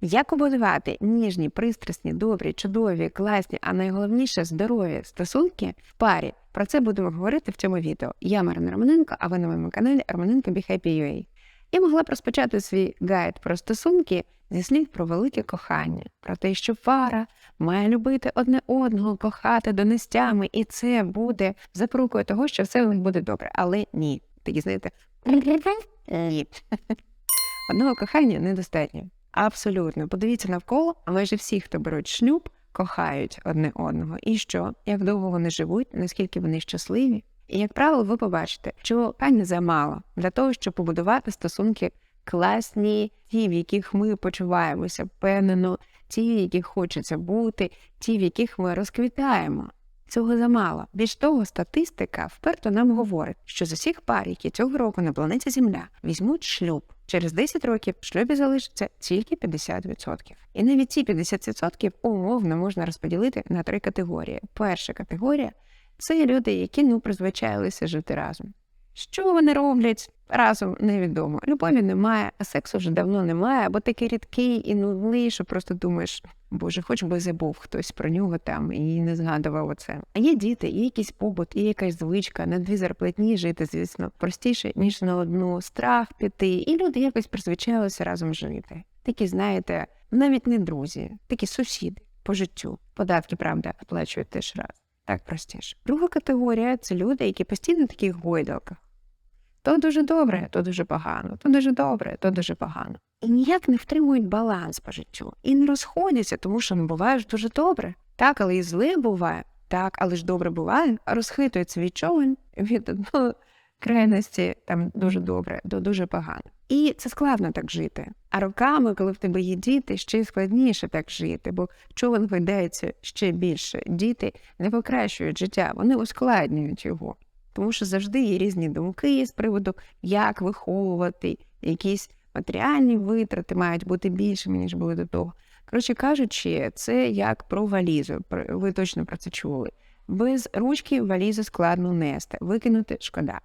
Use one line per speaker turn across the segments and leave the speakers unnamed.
Як побудувати ніжні, пристрасні, добрі, чудові, класні, а найголовніше здорові стосунки в парі? Про це будемо говорити в цьому відео. Я Марина Романенко, а ви на моєму каналі Романенко Be Happy UA. Я могла б розпочати свій гайд про стосунки зі слів про велике кохання, про те, що пара має любити одне одного, кохати донестями, і це буде запорукою того, що все у них буде добре. Але ні. Такі знаєте, ні. Одного кохання недостатньо. Абсолютно. Подивіться навколо, майже всі, хто беруть шлюб, кохають одне одного. І що? Як довго вони живуть, наскільки вони щасливі? І, як правило, ви побачите, що кохання замало для того, щоб побудувати стосунки класні, ті, в яких ми почуваємося впевнено, ті, в яких хочеться бути, ті, в яких ми розквітаємо. Цього замало. Більш того, статистика вперто нам говорить, що з усіх пар, які цього року на планеті Земля візьмуть шлюб, через 10 років в шлюбі залишиться тільки 50%. І навіть ці 50% умовно можна розподілити на три категорії. Перша категорія це люди, які ну призвичайлися жити разом. Що вони роблять разом невідомо. Любові немає, а сексу вже давно немає, або такий рідкий і нудний, що просто думаєш, боже, хоч би забув хтось про нього там і не згадував оце. А є діти, є якийсь побут, є якась звичка на дві зарплатні жити, звісно, простіше ніж на одну страх піти, і люди якось призвичайлися разом жити. Такі, знаєте, навіть не друзі, такі сусіди по життю. Податки, правда, оплачують теж раз. Так простіше. Друга категорія це люди, які постійно в таких гойдалках. То дуже добре, то дуже погано, то дуже добре, то дуже погано. І ніяк не втримують баланс по життю. І не розходяться, тому що ну, буває ж дуже добре. Так, але і зле буває, так, але ж добре буває, розхитується від човен від одної крайності там дуже добре до дуже погано. І це складно так жити. А роками, коли в тебе є діти, ще складніше так жити, бо човен гойдається ще більше. Діти не покращують життя, вони ускладнюють його. Тому що завжди є різні думки з приводу, як виховувати, якісь матеріальні витрати мають бути більшими, ніж були до того. Коротше кажучи, це як про валізу. Ви точно про це чули. Без ручки валізу складно нести, викинути шкода.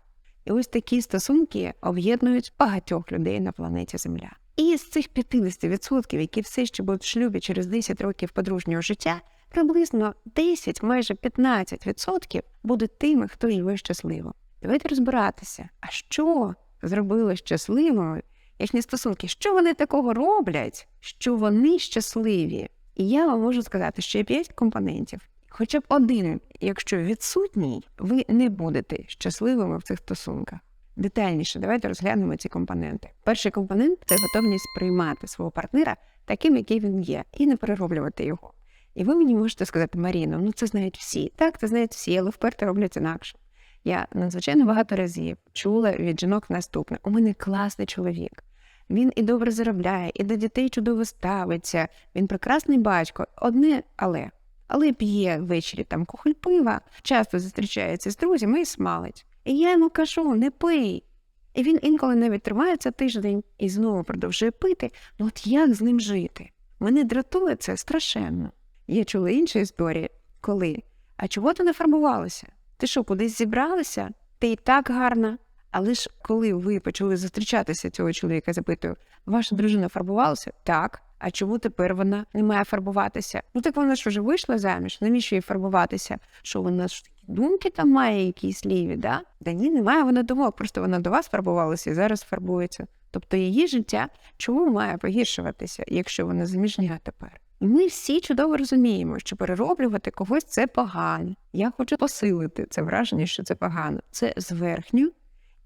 І ось такі стосунки об'єднують багатьох людей на планеті Земля. І з цих 50%, які все ще будуть в шлюбі через 10 років подружнього життя, приблизно 10, майже 15% будуть тими, хто живе щасливо. Давайте розбиратися, а що зробило щасливими їхні стосунки? Що вони такого роблять, що вони щасливі? І я вам можу сказати, що є 5 компонентів. Хоча б один, якщо відсутній, ви не будете щасливими в цих стосунках. Детальніше, давайте розглянемо ці компоненти. Перший компонент це готовність приймати свого партнера таким, який він є, і не перероблювати його. І ви мені можете сказати, Маріно, ну це знають всі. Так, це знають всі, але вперто роблять інакше. Я надзвичайно багато разів чула від жінок наступне: у мене класний чоловік. Він і добре заробляє, і до дітей чудово ставиться. Він прекрасний батько. Одне але. Але п'є ввечері там кухоль пива, часто зустрічається з друзями і смалить. І я йому кажу, не пий. І він інколи навіть тримається тиждень і знову продовжує пити. Ну от як з ним жити? Мене дратує це страшенно. Я чула інші історії, коли. А чого ти не фарбувалася? Ти що, кудись зібралася? Ти і так гарна. Але ж коли ви почали зустрічатися цього чоловіка, запитую, ваша дружина фарбувалася? Так. А чому тепер вона не має фарбуватися? Ну так вона ж вже вийшла заміж, навіщо їй фарбуватися? Що вона ж такі думки там має якісь ліві, да? Да ні, немає вона думок, просто вона до вас фарбувалася і зараз фарбується. Тобто її життя чому має погіршуватися, якщо вона заміжня тепер? І ми всі чудово розуміємо, що перероблювати когось це погано. Я хочу посилити це враження, що це погано. Це зверхню,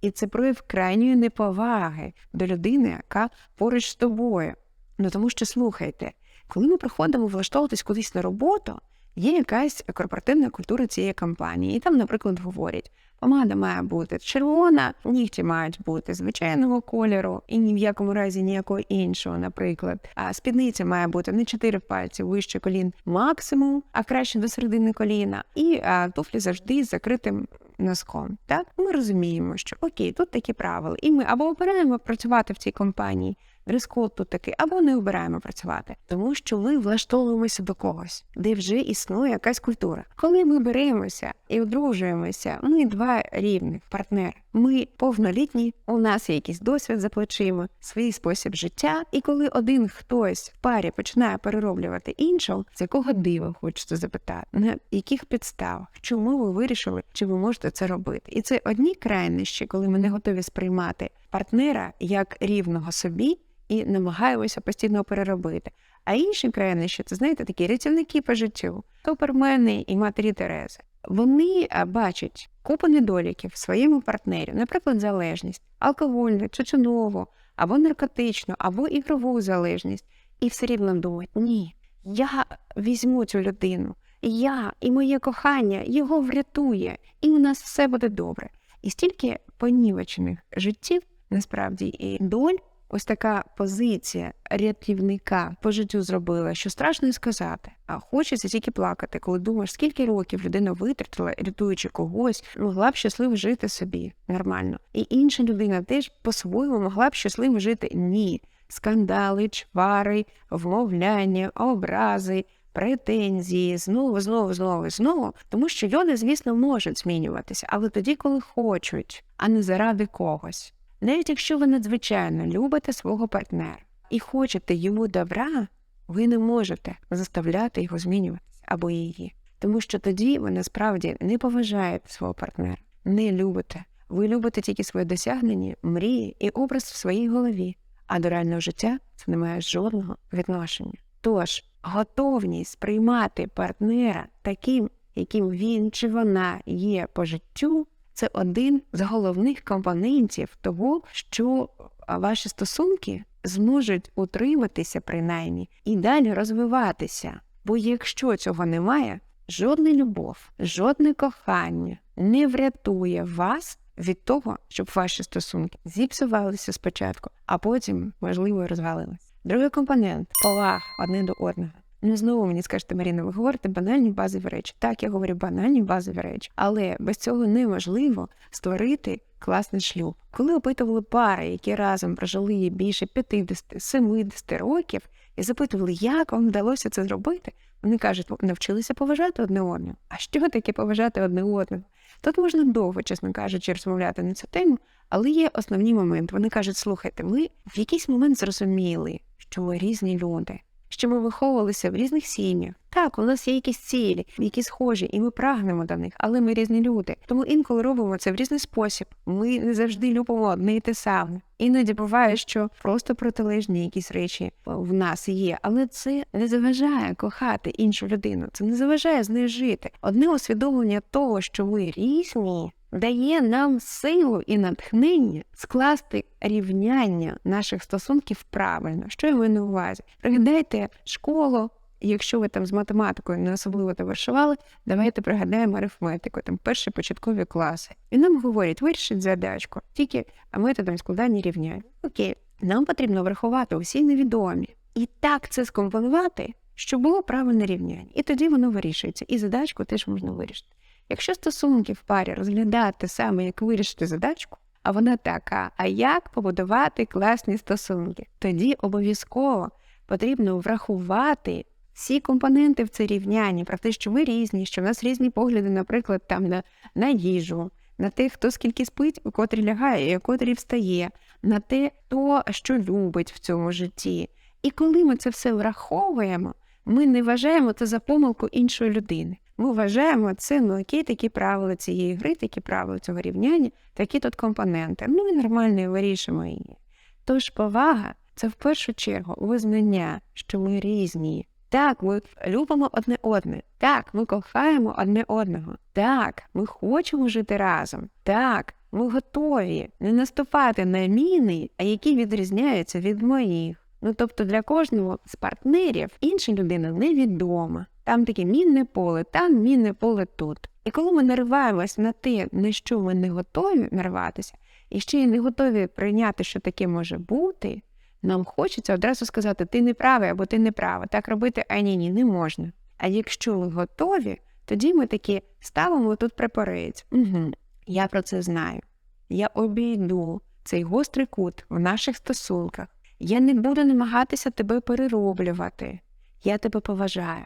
і це прояв крайньої неповаги до людини, яка поруч з тобою. Ну тому що слухайте, коли ми приходимо влаштовуватись кудись на роботу, є якась корпоративна культура цієї компанії, і там, наприклад, говорять. Помада має бути червона, нігті мають бути звичайного кольору і ні в якому разі ніякого іншого, наприклад. А спідниця має бути не чотири пальці вище колін максимум, а краще до середини коліна. І а, туфлі завжди з закритим носком. Так ми розуміємо, що окей, тут такі правила, і ми або обираємо працювати в цій компанії дрес-код тут такий, або не обираємо працювати, тому що ми влаштовуємося до когось, де вже існує якась культура. Коли ми беремося і одружуємося, ми два рівних партнери. Ми повнолітні, у нас є якийсь досвід за плечима, свій спосіб життя. І коли один хтось в парі починає перероблювати іншого, з якого дива хочеться запитати, на яких підставах, чому ви вирішили, чи ви можете це робити? І це одні крайнощі, коли ми не готові сприймати партнера як рівного собі і намагаємося постійно переробити. А інші крайнощі, це знаєте, такі рятівники по життю, супермени і матері Терези. Вони бачать купу недоліків в своєму партнері, наприклад, залежність, алкогольну, чучунову, або наркотичну, або ігрову залежність, і все рівно думають, ні, я візьму цю людину, я і моє кохання його врятує, і у нас все буде добре. І стільки понівечених життів, насправді, і доль, ось така позиція рятівника по життю зробила, що страшно і сказати. А хочеться тільки плакати, коли думаєш, скільки років людина витратила, рятуючи когось, могла б щасливо жити собі нормально. І інша людина теж по-своєму могла б щасливо жити. Ні. Скандали, чвари, вмовляння, образи, претензії, знову, знову, знову, знову, тому що люди, звісно, можуть змінюватися, але тоді, коли хочуть, а не заради когось. Навіть якщо ви надзвичайно любите свого партнера і хочете йому добра, ви не можете заставляти його змінюватися або її, тому що тоді ви насправді не поважаєте свого партнера, не любите. Ви любите тільки своє досягнення, мрії і образ в своїй голові, а до реального життя це не має жодного відношення. Тож готовність приймати партнера таким, яким він чи вона є по життю, це один з головних компонентів того, що ваші стосунки зможуть утриматися принаймні і далі розвиватися. Бо якщо цього немає, жодна любов, жодне кохання не врятує вас від того, щоб ваші стосунки зіпсувалися спочатку, а потім, можливо, розвалилися. Другий компонент повага одне до одного. Ну, знову мені скажете, Маріна, ви говорите банальні базові речі. Так, я говорю банальні базові речі, але без цього неможливо створити класний шлюб. Коли опитували пари, які разом прожили більше 50-70 років, і запитували, як вам вдалося це зробити, вони кажуть, навчилися поважати одне одного. А що таке поважати одне одного? Тут можна довго, чесно кажучи, розмовляти на цю тему, але є основні моменти. Вони кажуть, слухайте, ми в якийсь момент зрозуміли, що ми різні люди що ми виховувалися в різних сім'ях. Так, у нас є якісь цілі, які схожі, і ми прагнемо до них, але ми різні люди. Тому інколи робимо це в різний спосіб. Ми не завжди любимо одне і те саме. Іноді буває, що просто протилежні якісь речі в нас є, але це не заважає кохати іншу людину. Це не заважає з нею жити. Одне усвідомлення того, що ми різні дає нам силу і натхнення скласти рівняння наших стосунків правильно. Що я маю на увазі? Пригадайте школу. Якщо ви там з математикою не особливо товаришували, давайте пригадаємо арифметику, там перші початкові класи. І нам говорять, вирішить задачку, тільки методом складання рівнянь. Окей, нам потрібно врахувати усі невідомі. І так це скомпонувати, щоб було правильне рівняння. І тоді воно вирішується. І задачку теж можна вирішити. Якщо стосунки в парі розглядати саме як вирішити задачку, а вона така, а як побудувати класні стосунки, тоді обов'язково потрібно врахувати всі компоненти в це рівняння, про те, що ми різні, що в нас різні погляди, наприклад, там на, на їжу, на те, хто скільки спить, у котрі лягає, у котрі встає, на те, хто що любить в цьому житті. І коли ми це все враховуємо, ми не вважаємо це за помилку іншої людини. Ми вважаємо це, ну окей, такі правила цієї гри, такі правила цього рівняння, такі тут компоненти. Ну і нормально вирішимо її. Тож повага це в першу чергу визнання, що ми різні. Так, ми любимо одне одне. Так, ми кохаємо одне одного. Так, ми хочемо жити разом. Так, ми готові не наступати на міни, а які відрізняються від моїх. Ну тобто для кожного з партнерів інша людина невідома. Там таке мінне поле, там мінне поле тут. І коли ми нариваємось на те, на що ми не готові нарватися, і ще й не готові прийняти, що таке може бути, нам хочеться одразу сказати, ти не правий або ти не права. Так робити, а ні, ні, не можна. А якщо ми готові, тоді ми такі ставимо тут препарець. Угу, Я про це знаю. Я обійду цей гострий кут в наших стосунках. Я не буду намагатися тебе перероблювати. Я тебе поважаю.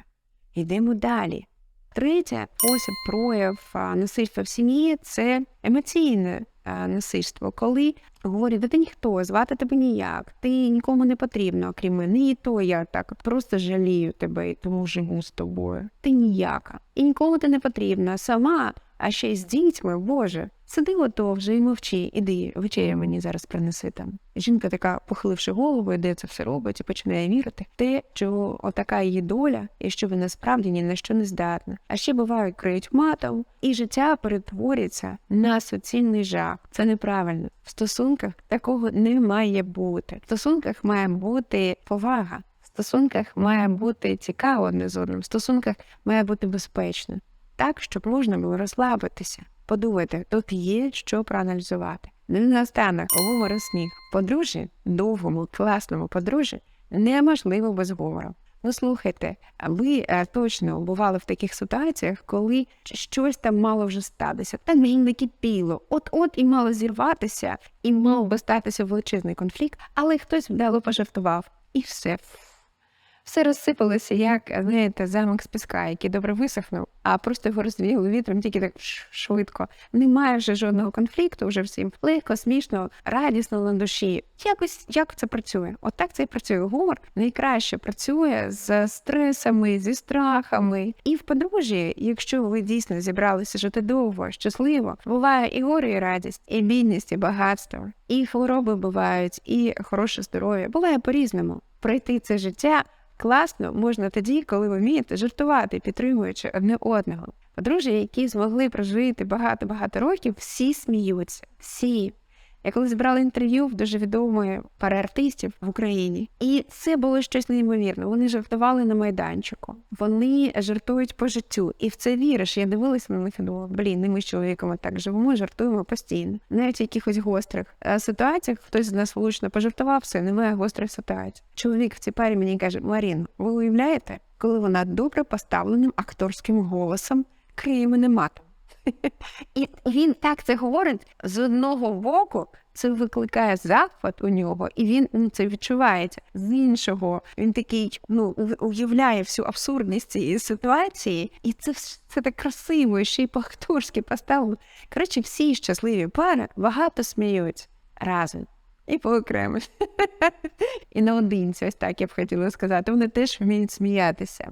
Йдемо далі. Третє спосіб прояв насильства в сім'ї це емоційне насильство, коли говорять, «Да ти ніхто, звати тебе ніяк, ти нікому не потрібно, окрім мене, і то я так просто жалію тебе і тому живу з тобою. Ти ніяка. І нікому ти не потрібна, сама, а ще й з дітьми, Боже. Сиди ото вже і мовчи, іди, вечеря мені зараз принеси там. Жінка така, похиливши голову, де це все робить і починає вірити. Те, що отака її доля, і що вона справді ні на що не здатна. А ще бувають криють матом, і життя перетворюється на суцільний жах. Це неправильно. В стосунках такого не має бути. В стосунках має бути повага. В стосунках має бути цікаво одне з одним. В стосунках має бути безпечно. Так, щоб можна було розслабитися. Подумайте, тут є що проаналізувати. І наостанок, гумор і сміх. Подружжі, довгому, класному подружжі неможливо без гумору. Ну слухайте, ви е, точно бували в таких ситуаціях, коли щось там мало вже статися, та не накипіло, от-от і мало зірватися, і мав би статися величезний конфлікт, але хтось вдало пожартував, і все. Все розсипалося, як знаєте, замок з піска, який добре висохнув, а просто його розвіяло вітром тільки так швидко. Немає вже жодного конфлікту, вже всім легко, смішно, радісно на душі. Якось як це працює? Отак це і працює. Гумор найкраще працює з стресами, зі страхами. І в подружжі, якщо ви дійсно зібралися жити довго, щасливо, буває і горе, і радість, і бідність, і багатство, і хвороби бувають, і хороше здоров'я. Буває по-різному. Пройти це життя. Класно можна тоді, коли ви вмієте жартувати, підтримуючи одне одного. Подружжя, які змогли прожити багато-багато років, всі сміються. Всі. Я коли збирала інтерв'ю в дуже відомої пари артистів в Україні, і це було щось неймовірне. Вони жартували на майданчику, вони жартують по життю, і в це віриш. Я дивилася на них і думала, блін, не ми з чоловіком так живемо, жартуємо постійно. Навіть в якихось гострих е, ситуаціях хтось з нас влучно пожартував, все немає гострих ситуацій. Чоловік в цій парі мені каже: Марін, ви уявляєте, коли вона добре поставленим акторським голосом криє мене матом. І він так це говорить з одного боку. Це викликає захват у нього, і він ну, це відчувається. З іншого він такий ну уявляє всю абсурдність цієї ситуації, і це вс- це так красиво, і ще й по-акторськи поставлено. Коротше, всі щасливі пари багато сміються разом і поокремо. І наодинці, ось так я б хотіла сказати. Вони теж вміють сміятися.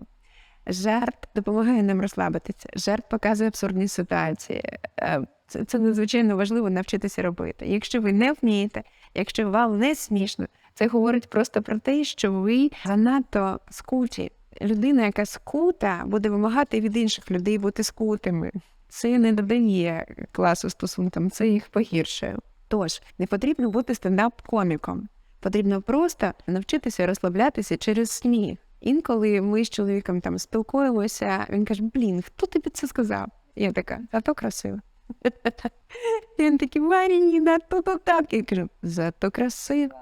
Жарт допомагає нам розслабитися. Жарт показує абсурдні ситуації. Е, Це, це надзвичайно важливо навчитися робити. Якщо ви не вмієте, якщо вам не смішно, це говорить просто про те, що ви занадто скуті. Людина, яка скута, буде вимагати від інших людей бути скутими. Це не додає класу стосункам, це їх погіршує. Тож не потрібно бути стендап-коміком. Потрібно просто навчитися розслаблятися через сміх. Інколи ми з чоловіком там спілкуємося, він каже: Блін, хто тобі це сказав? Я така, зато красиво. Він такий Маріна, то так. Я кажу, зато красиво.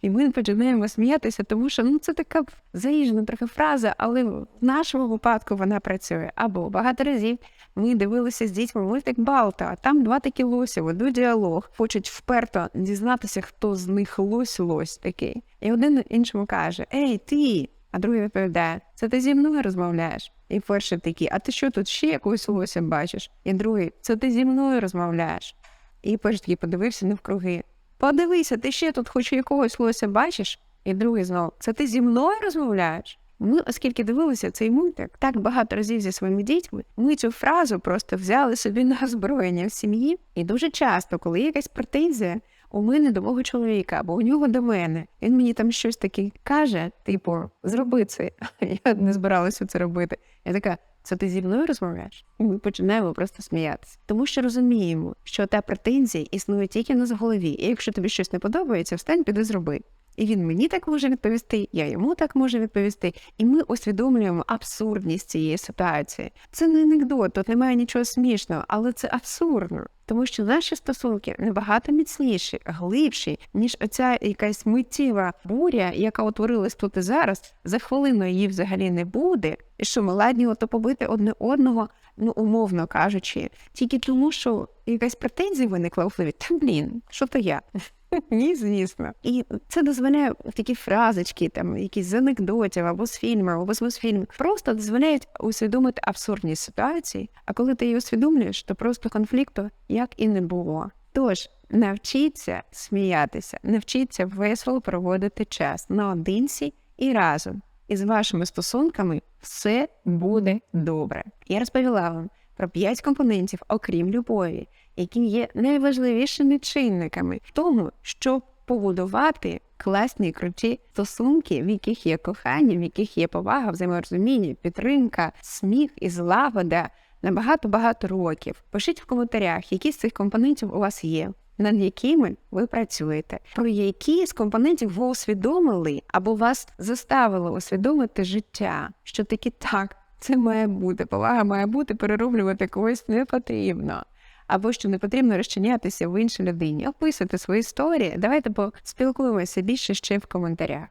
І ми починаємо сміятися, тому що ну це така заїжджена трохи фраза, але в нашому випадку вона працює. Або багато разів ми дивилися з дітьми мультик Балта, а там два такі лосі, ведуть діалог, хочуть вперто дізнатися, хто з них лось лось такий. І один іншому каже: Ей, ти! А другий відповідає: Це ти зі мною розмовляєш? І перший такий, а ти що тут ще якогось лося бачиш? І другий, це ти зі мною розмовляєш. І перший такий подивився навкруги. Подивися, ти ще тут хоч якогось лося бачиш? І другий знову, це ти зі мною розмовляєш? Ми, оскільки дивилися цей мультик так багато разів зі своїми дітьми, ми цю фразу просто взяли собі на озброєння в сім'ї. І дуже часто, коли є якась претензія у мене до мого чоловіка або у нього до мене, він мені там щось таке каже, типу, зроби це. Я не збиралася це робити. Я така. Це ти зі мною розмовляєш? І ми починаємо просто сміятися. Тому що розуміємо, що та претензія існує тільки на голові. І якщо тобі щось не подобається, встань, піди зроби. І він мені так може відповісти, я йому так можу відповісти. І ми усвідомлюємо абсурдність цієї ситуації. Це не анекдот, тут немає нічого смішного, але це абсурдно. Тому що наші стосунки набагато міцніші, глибші, ніж оця якась миттєва буря, яка утворилась тут і зараз. За хвилину її взагалі не буде. І що ми ладні ото побити одне одного, ну умовно кажучи, тільки тому, що якась претензія виникла у хливі. Та блін, що то я? Ні, звісно. І це дозволяє такі фразочки, там якісь з анекдотів або з фільмів, або з мультфільмів, просто дозволяють усвідомити абсурдність ситуації. А коли ти її усвідомлюєш, то просто конфлікту як і не було. Тож навчіться сміятися, навчіться весело проводити час наодинці і разом. І з вашими стосунками все буде добре. Я розповіла вам про п'ять компонентів, окрім любові, які є найважливішими чинниками в тому, щоб побудувати класні круті стосунки, в яких є кохання, в яких є повага, взаєморозуміння, підтримка, сміх і злагода на багато-багато років. Пишіть в коментарях, які з цих компонентів у вас є. Над якими ви працюєте, про які з компонентів ви усвідомили або вас заставило усвідомити життя, що таки так, це має бути, повага має бути, перероблювати когось не потрібно. Або що не потрібно розчинятися в іншій людині. описувати свої історії. Давайте поспілкуємося більше ще в коментарях.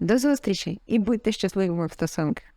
До зустрічі і будьте щасливими в стосунках.